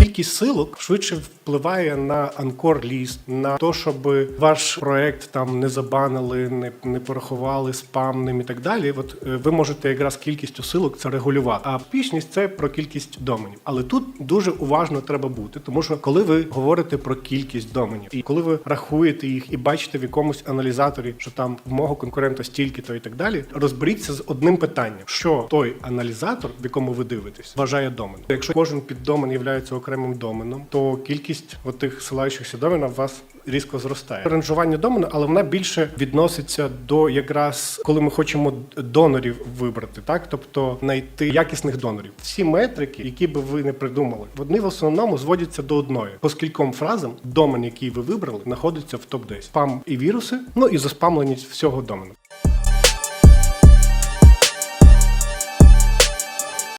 Кількість силок швидше впливає на анкор ліст, на те, щоб ваш проект там не забанили, не, не порахували спамним і так далі. От е, ви можете якраз кількістю силок це регулювати. А успішність це про кількість доменів. Але тут дуже уважно треба бути, тому що коли ви говорите про кількість доменів, і коли ви рахуєте їх і бачите в якомусь аналізаторі, що там в мого конкурента стільки-то і так далі, розберіться з одним питанням: що той аналізатор, в якому ви дивитесь, вважає доменом. Якщо кожен піддомен є окремим доменом, то кількість отих силаючихся доменів у вас різко зростає. Ранжування домена, але вона більше відноситься до якраз коли ми хочемо донорів вибрати, так тобто знайти якісних донорів. Всі метрики, які би ви не придумали, вони в основному зводяться до одної. По скільком фразам домен, який ви вибрали, знаходиться в топ 10 Спам і віруси, ну і заспамленість всього домену.